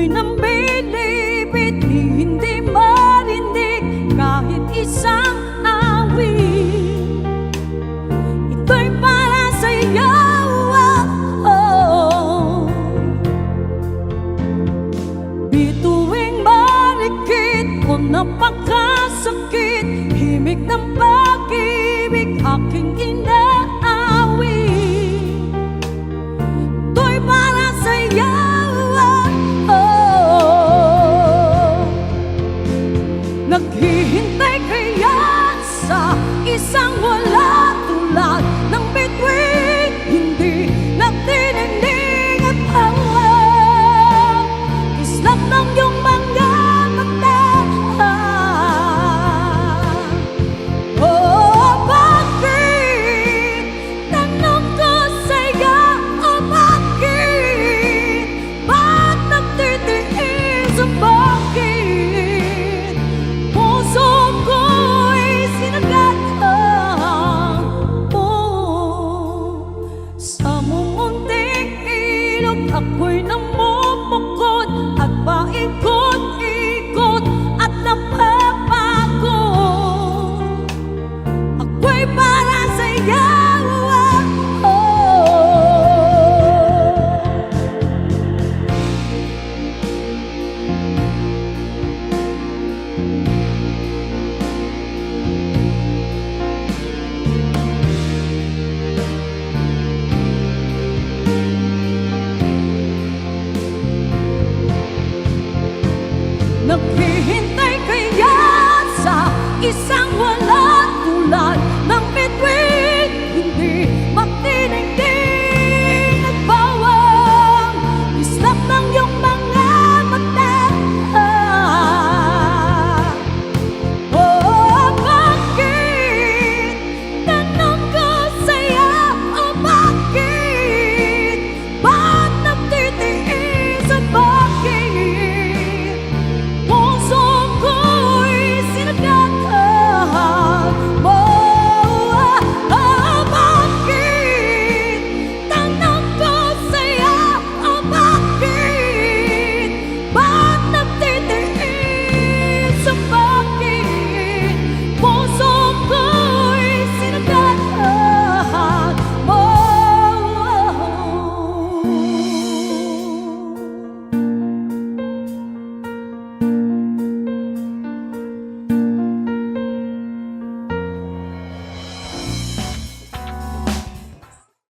ako'y nambilip, hindi marinig kahit isang isang wala tulad 높은